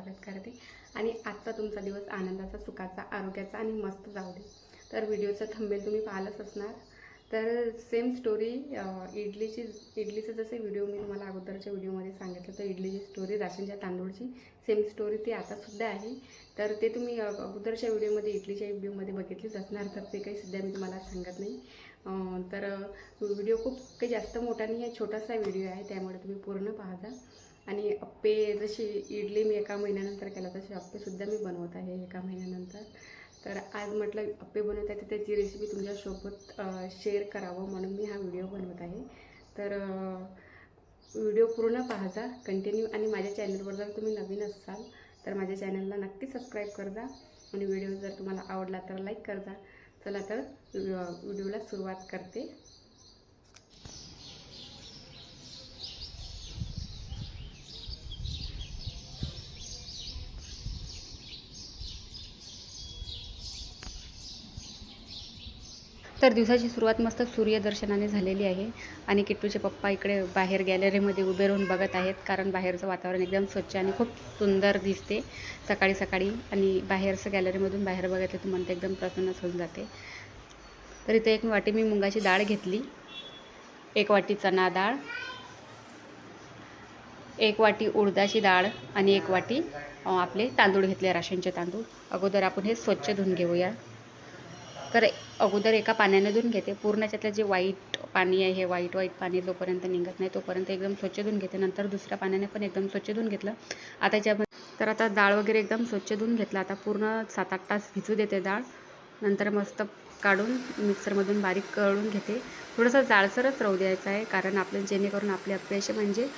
स्वागत करते. आणि आजचा तुमचा दिवस आनंदाचा सुखाचा आरोग्याचा आणि मस्त जाऊ दे. तर व्हिडिओचं थंबेल तुम्ही पाहिलंच असणार. तर सेम स्टोरी इडलीची इडलीचं जसे व्हिडिओ मी तुम्हाला अगोदरच्या व्हिडिओमध्ये सांगितलं तर इडलीची स्टोरी राशनच्या तांदूळची सेम स्टोरी ती आतासुद्धा आहे. तर ते तुम्ही अगोदरच्या व्हिडिओमध्ये इडलीच्या व्हिडिओमध्ये बघितलीच असणार तर ते काही सध्या मी तुम्हाला सांगत नाही. तर व्हिडिओ खूप काही जास्त मोठा नाही आहे छोटासा व्हिडिओ आहे त्यामुळे तुम्ही पूर्ण पाहता. आणि अप्पे जशी इडली मी एका महिन्यानंतर केला तशी अप्पेसुद्धा मी बनवत आहे एका महिन्यानंतर. तर आज म्हटलं अप्पे बनवत आहे तर त्याची रेसिपी तुमच्यासोबत शेअर करावं म्हणून मी हा व्हिडिओ बनवत आहे. तर व्हिडिओ पूर्ण पाहाजा कंटिन्यू आणि माझ्या चॅनलवर जर तुम्ही नवीन असाल तर माझ्या चॅनलला नक्की सबस्क्राईब कर जा आणि व्हिडिओ जर तुम्हाला आवडला तर लाईक कर जा चला तर व्हिडिओला सुरुवात करते. तर दिवसाची सुरुवात मस्त सूर्यदर्शनाने झालेली आहे. आणि किट्टूचे पप्पा इकडे बाहेर गॅलरीमध्ये उभे राहून बघत आहेत कारण बाहेरचं वातावरण एकदम स्वच्छ आणि खूप सुंदर दिसते. सकाळी सकाळी आणि बाहेरचं गॅलरीमधून बाहेर बघितलं तर मन ते एकदम प्रसन्नच होऊन जाते. तर इथे एक वाटी मी मुगाची डाळ घेतली. एक वाटी चणा डाळ एक वाटी उडदाची डाळ आणि एक वाटी आपले तांदूळ घेतले राशनचे तांदूळ. अगोदर आपण हे स्वच्छ धुवून घेऊया. तर अगोदर एका पाण्याने धुवून घेते. पूर्ण त्यातलं जे वाईट पाणी आहे हे वाईट वाईट पाणी जोपर्यंत निघत नाही तोपर्यंत एकदम स्वच्छ धुवून घेते. नंतर दुसऱ्या पाण्याने पण एकदम स्वच्छ धुवून घेतलं. आता याच्यामध्ये तर आता डाळ वगैरे एकदम स्वच्छ धुवून घेतलं. आता पूर्ण सात आठ तास भिजू देते डाळ. नंतर मस्त काढून मिक्सरमधून बारीक करून घेते. थोडंसं जाळसरच राहू द्यायचं आहे कारण आपलं जेणेकरून आपले अप्पे असे म्हणजे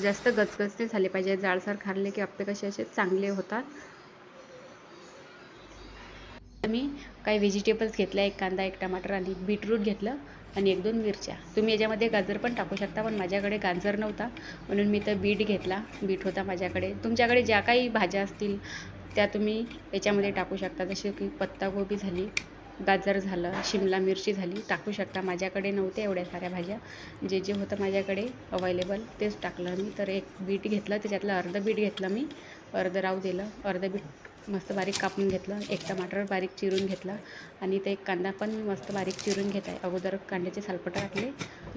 जास्त गचगचते झाले पाहिजे. जाळसर खाल्ले की अप्पे कसे असे चांगले होतात. मी काही व्हेजिटेबल्स घेतल्या एक कांदा एक टमाटर आणि बीटरूट घेतलं आणि एक दोन मिरच्या. तुम्ही याच्यामध्ये गाजर पण टाकू शकता पण माझ्याकडे गाजर नव्हता. म्हणून मी तर बीट घेतला. बीट होता माझ्याकडे. तुमच्याकडे ज्या काही भाज्या असतील त्या तुम्ही याच्यामध्ये टाकू शकता. जसे की पत्तागोबी झाली गाजर झालं शिमला मिरची झाली टाकू शकता. माझ्याकडे नव्हते एवढ्या साऱ्या भाज्या. जे जे होतं माझ्याकडे अवेलेबल तेच टाकलं मी. तर एक बीट घेतलं त्याच्यातलं अर्धं बीट घेतलं मी. अर्धं राहू दिलं. अर्धं बीट मस्त बारीक कापून घेतलं एक टमाटर बारीक चिरून घेतला आणि ते एक कांदा पण मस्त बारीक चिरून घेत आहे. अगोदर कांद्याचे सालपट टाकले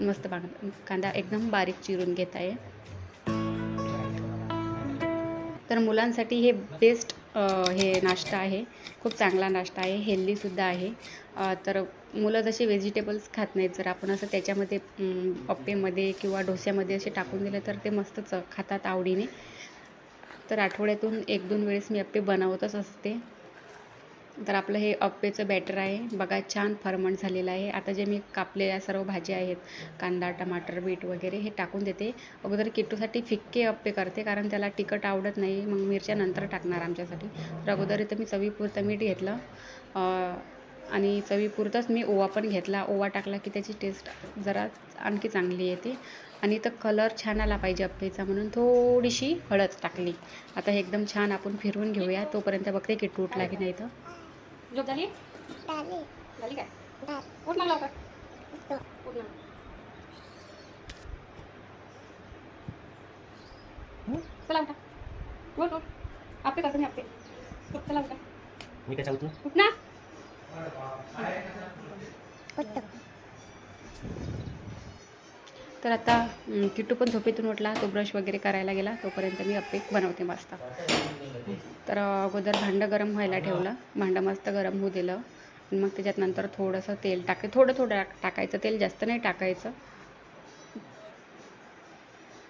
मस्त बाग कांदा एकदम बारीक चिरून घेत आहे. तर मुलांसाठी हे बेस्ट हे नाश्ता आहे. खूप चांगला नाश्ता आहे. हेल्दीसुद्धा आहे. तर मुलं जसे व्हेजिटेबल्स खात नाहीत जर आपण असं त्याच्यामध्ये पप्पेमध्ये अप्पेमध्ये किंवा डोस्यामध्ये असे टाकून दिलं तर ते मस्तच खातात आवडीने. तर आठवड्यातून एक दोन वेळेस मी अप्पे बनवतच असते. तर आपलं हे अप्पेचं बॅटर आहे. बघा छान फरमंट झालेलं आहे. आता जे मी कापलेल्या सर्व भाज्या आहेत कांदा टमाटर बीट वगैरे हे टाकून देते. अगोदर किट्टूसाठी फिक्के अप्पे करते कारण त्याला तिखट आवडत नाही. मग मिरच्या नंतर टाकणार आमच्यासाठी. तर अगोदर इथं मी चवीपुरतं मीठ घेतलं. आणि चवीपुरतंच मी ओवा पण घेतला. ओवा टाकला की त्याची टेस्ट जरा आणखी चांगली येते. आणि इथं कलर छान आला पाहिजे अप्पेचा म्हणून थोडीशी हळद टाकली. आता हे एकदम छान आपण फिरवून घेऊया. तोपर्यंत बघते की तुटला की नाही तर. झोप झाली? डाले झाली काय? डाल उठ मग लवकर तो उठ ना चला उठा उठ उठ. आपे करतो मी आपे. उठ चला उठा. मी काय उठ? ना. तर आता अं, किट्टू पण झोपेतून उठला तो ब्रश वगैरे करायला गेला तोपर्यंत मी अप्पे बनवते मस्त. तर अगोदर भांडं गरम व्हायला ठेवलं भांडं मस्त गरम होऊ दिलं. आणि मग त्याच्यात नंतर थोडंसं तेल टाक थोडं थोडं टाक- टाकायचं तेल जास्त नाही टाकायचं.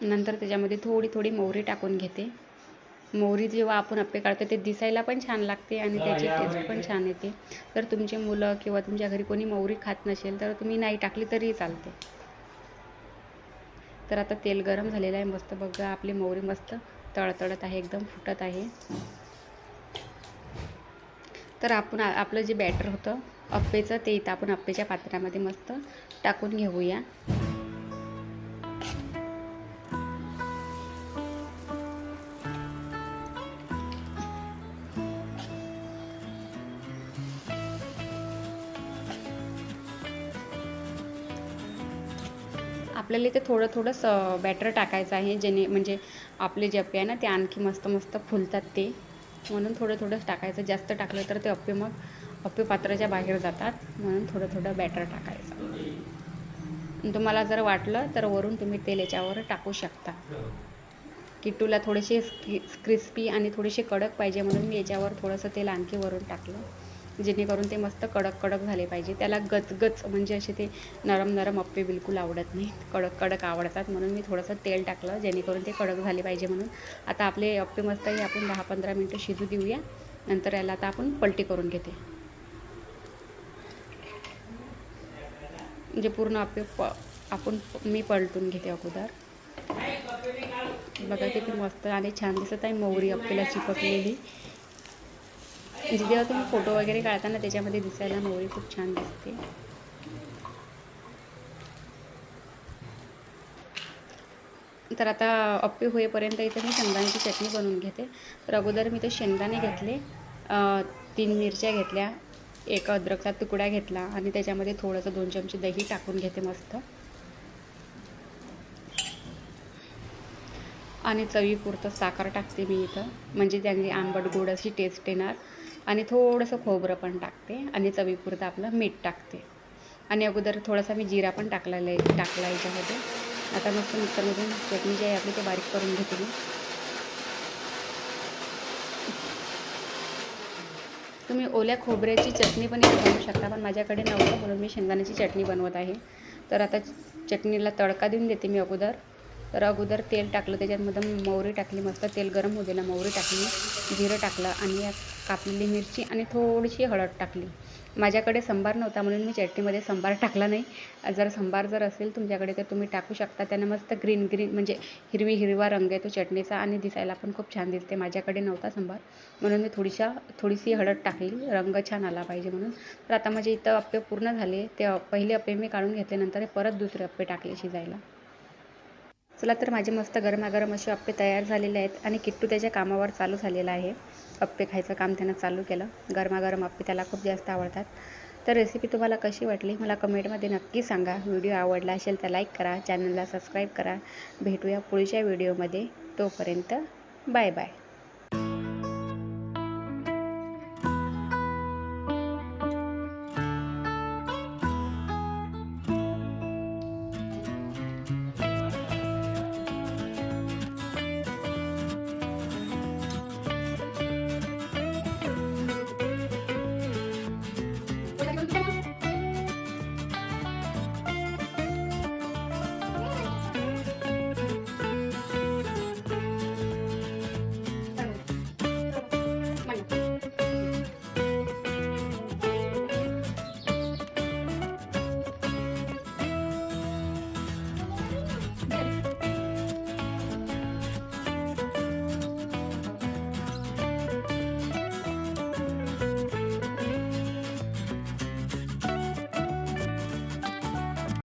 नंतर त्याच्यामध्ये थोडी थोडी मोहरी टाकून घेते. मोहरी जेव्हा आपण अप्पे काढतो ते दिसायला पण छान लागते आणि त्याची टेस्ट पण छान येते. तर तुमची मुलं किंवा तुमच्या घरी कोणी मोहरी खात नसेल तर तुम्ही नाही टाकली तरीही चालते. तर आता तेल गरम झालेलं आहे मस्त. बघा आपली मोहरी मस्त तळतळत आहे एकदम फुटत आहे. तर आपण आपलं जे बॅटर होतं अप्पेचं ते इथं आपण अप्पेच्या पात्रामध्ये मस्त टाकून घेऊया. आपल्याला ते थोडं थोडं बॅटर टाकायचं आहे. जेणे म्हणजे आपले जे अप्पे आहे ना ते आणखी मस्त मस्त फुलतात ते. म्हणून थोडं थोडंच टाकायचं. जास्त टाकलं तर ते अप्पे मग अप्पे पात्राच्या बाहेर जातात. म्हणून थोडं थोडं बॅटर टाकायचं. तुम्हाला जर वाटलं तर वरून तुम्ही तेल याच्यावर टाकू शकता. किट्टूला थोडेसे क्रिस्पी आणि थोडेसे कडक पाहिजे म्हणून मी याच्यावर थोडंसं तेल आणखी वरून टाकलं. जेणेकरून ते मस्त कडक कडक झाले पाहिजे. त्याला गचगच म्हणजे असे ते नरम नरम अप्पे बिलकुल आवडत नाही कडक कडक आवडतात म्हणून मी थोडंसं तेल टाकलं जेणेकरून ते कडक झाले पाहिजे म्हणून. आता आपले अप्पे मस्त हे आपण दहा पंधरा मिनटं शिजू देऊया. नंतर याला आता आपण पलटी करून घेते. म्हणजे पूर्ण अप्पे प आपण मी पलटून घेते अगोदर. बघा किती मस्त आणि छान दिसत आहे मोहरी अप्पेला चिपकलेली जेव्हा तुम्ही फोटो वगैरे काढताना त्याच्यामध्ये दिसायला मोहरी खूप छान दिसते. तर आता अप्पे होईपर्यंत इथे मी शेंगदाण्याची चटणी बनवून घेते. तर अगोदर मी ते शेंगदाणे घेतले तीन मिरच्या घेतल्या एक अद्रकचा तुकडा घेतला आणि त्याच्यामध्ये थोडंसं दोन चमचे दही टाकून घेते मस्त. आणि चवीपुरतं साखर टाकते मी इथं. म्हणजे त्यांनी आंबट गोड अशी टेस्ट येणार. आणि थोडंसं खोबरं पण टाकते आणि चवीपुरतं आपलं मीठ टाकते. आणि अगोदर थोडासा मी जिरा पण टाकलेला आहे टाकला याच्यामध्ये आता मस्त मिक्सरमधून चटणी जी आहे आपली ते बारीक करून घेते मी. तुम्ही ओल्या खोबऱ्याची चटणी पण इथे बनवू शकता पण माझ्याकडे नव्हतं म्हणून मी शेंगदाण्याची चटणी बनवत आहे. तर आता चटणीला तडका देऊन देते मी अगोदर. तर अगोदर तेल टाकलं त्याच्यातमध्ये मोहरी टाकली मस्त तेल गरम होऊ दिला मोहरी टाकली जिरं टाकलं आणि यात कापलेली मिरची आणि थोडीशी हळद टाकली. माझ्याकडे संबार नव्हता म्हणून मी चटणीमध्ये संबार टाकला नाही. जर संबार जर असेल तुमच्याकडे तर तुम्ही टाकू शकता. त्यानं मस्त ग्रीन ग्रीन म्हणजे हिरवी हिरवा रंग येतो चटणीचा आणि दिसायला पण खूप छान दिसते माझ्याकडे नव्हता संबार म्हणून मी थोडीशा थोडीशी हळद टाकली. रंग छान आला पाहिजे म्हणून. तर आता माझे इथं अप्पे पूर्ण झाले. ते पहिले अप्पे मी काढून घेतले नंतर परत दुसरे अप्पे टाकले शिजायला. चला तर माझे मस्त गरमागरम असे अप्पे तयार झालेले आहेत आणि किट्टू त्याच्या कामावर चालू झालेला आहे. अप्पे खायचं काम त्यानं चालू केलं. गरमागरम अप्पे त्याला खूप जास्त आवडतात. तर रेसिपी तुम्हाला कशी वाटली मला कमेंटमध्ये नक्की सांगा. व्हिडिओ आवडला असेल तर लाईक करा. चॅनलला सबस्क्राईब करा. भेटूया पुढच्या व्हिडिओमध्ये तोपर्यंत बाय बाय